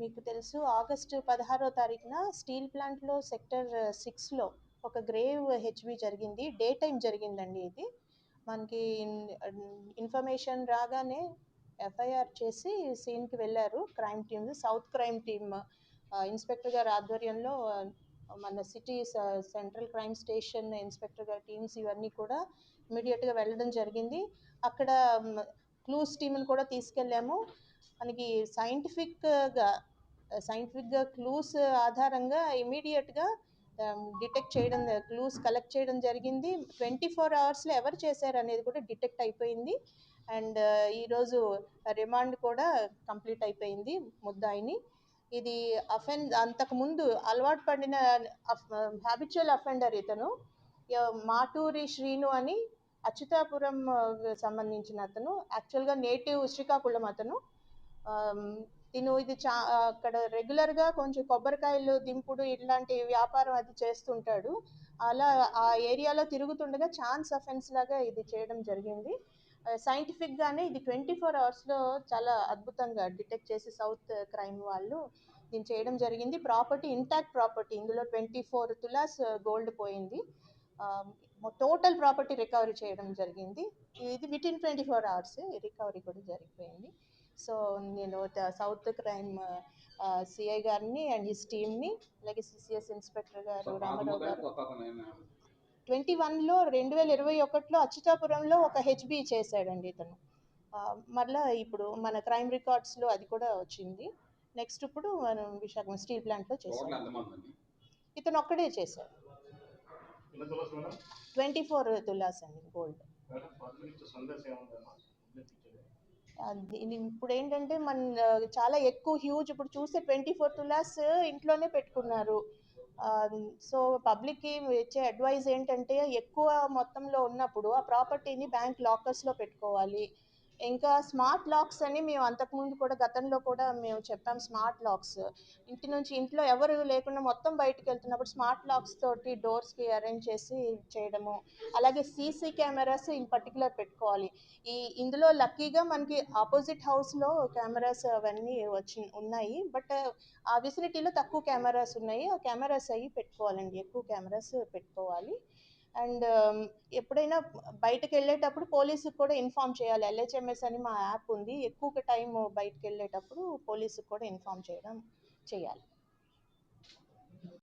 మీకు తెలుసు ఆగస్టు పదహారో తారీఖున స్టీల్ ప్లాంట్లో సెక్టర్ సిక్స్లో ఒక గ్రేవ్ హెచ్బి జరిగింది. డే టైం జరిగిందండి ఇది. మనకి ఇన్ఫర్మేషన్ రాగానే ఎఫ్ఐఆర్ చేసి సీన్కి వెళ్ళారు crime team south crime team. Inspector గారి ఆధ్వర్యంలో మన city central crime station inspector గారి టీమ్స్ ఇవన్నీ కూడా ఇమీడియట్గా వెళ్ళడం జరిగింది. అక్కడ క్లూస్ టీంని కూడా తీసుకెళ్ళాము. మనకి సైంటిఫిక్గా సైంటిఫిక్గా క్లూస్ ఆధారంగా ఇమీడియట్గా డిటెక్ట్ um, చేయడం క్లూస్ కలెక్ట్ చేయడం జరిగింది. ట్వంటీ ఫోర్ అవర్స్లో ఎవరు చేశారు అనేది కూడా డిటెక్ట్ అయిపోయింది. అండ్ ఈరోజు రిమాండ్ కూడా కంప్లీట్ అయిపోయింది ముద్దాయిని. ఇది అఫెన్ అంతకుముందు అలవాటు పడిన um, హ్యాబిచువల్ అఫెండర్ ఇతను. మాటూరి శ్రీను అని అచ్యుతాపురం uh, సంబంధించిన అతను. యాక్చువల్గా నేటివ్ శ్రీకాకుళం అతను. తిను ఇది చా అక్కడ రెగ్యులర్గా కొంచెం కొబ్బరికాయలు దింపుడు ఇలాంటి వ్యాపారం అది చేస్తుంటాడు. అలా ఆ ఏరియాలో తిరుగుతుండగా ఛాన్స్ అఫెన్స్ లాగా ఇది చేయడం జరిగింది. సైంటిఫిక్గానే ఇది ట్వంటీ ఫోర్ అవర్స్లో చాలా అద్భుతంగా డిటెక్ట్ చేసి సౌత్ క్రైమ్ వాళ్ళు దీన్ని చేయడం జరిగింది. ప్రాపర్టీ ఇంటాక్ట్ ప్రాపర్టీ ఇందులో ట్వంటీ ఫోర్ తులాస్ గోల్డ్ పోయింది. టోటల్ ప్రాపర్టీ రికవరీ చేయడం జరిగింది. ఇది with in twenty four hours recovery కూడా జరిగిపోయింది. సో నేను సౌత్ క్రైమ్ సిఐ గారిని అండ్ హిస్ టీమ్ని అలాగే సిసిఎస్ ఇన్స్పెక్టర్ గారు రామారావు గారు ట్వంటీ వన్లో రెండు వేల ఇరవై ఒకటిలో అచ్యుతాపురంలో ఒక హెచ్బి చేశాడండి ఇతను. మరలా ఇప్పుడు మన క్రైమ్ రికార్డ్స్లో అది కూడా వచ్చింది. నెక్స్ట్ ఇప్పుడు మనం విశాఖ స్టీల్ ప్లాంట్లో చేశాడు. ఇతను ఒక్కడే చేశాడు. ట్వంటీ ఫోర్ తులాస్ అండి గోల్డ్. ఇప్పుడు ఏంటంటే మన చాలా ఎక్కువ హ్యూజ్ ఇప్పుడు చూస్తే ట్వంటీ ఫోర్ తులాస్ ఇంట్లోనే పెట్టుకున్నారు. సో పబ్లిక్కి ఇచ్చే అడ్వైజ్ ఏంటంటే ఎక్కువ మొత్తంలో ఉన్నప్పుడు ఆ ప్రాపర్టీని బ్యాంక్ లాకర్స్లో పెట్టుకోవాలి. ఇంకా స్మార్ట్ లాక్స్ అని మేము అంతకుముందు కూడా గతంలో కూడా మేము చెప్పాం స్మార్ట్ లాక్స్. ఇంటి నుంచి ఇంట్లో ఎవరు లేకుండా మొత్తం బయటకు వెళ్తున్నప్పుడు స్మార్ట్ లాక్స్ తోటి డోర్స్కి అరేంజ్ చేసి చేయడము అలాగే సీసీ కెమెరాస్ ఇన్ పర్టికులర్ పెట్టుకోవాలి. ఈ ఇందులో లక్కీగా మనకి ఆపోజిట్ హౌస్లో కెమెరాస్ అవన్నీ వచ్చి ఉన్నాయి. బట్ ఆ విసిలిటీలో తక్కువ కెమెరాస్ ఉన్నాయి. ఆ కెమెరాస్ అవి పెట్టుకోవాలండి. ఎక్కువ కెమెరాస్ పెట్టుకోవాలి. అండ్ ఎప్పుడైనా బయటకు వెళ్ళేటప్పుడు పోలీసుకి కూడా ఇన్ఫామ్ చేయాలి. ఎల్హెచ్ఎంఎస్ అని మా యాప్ ఉంది. ఎక్కువ టైం బయటకు వెళ్ళేటప్పుడు పోలీసుకి కూడా ఇన్ఫామ్ చేయడం చేయాలి.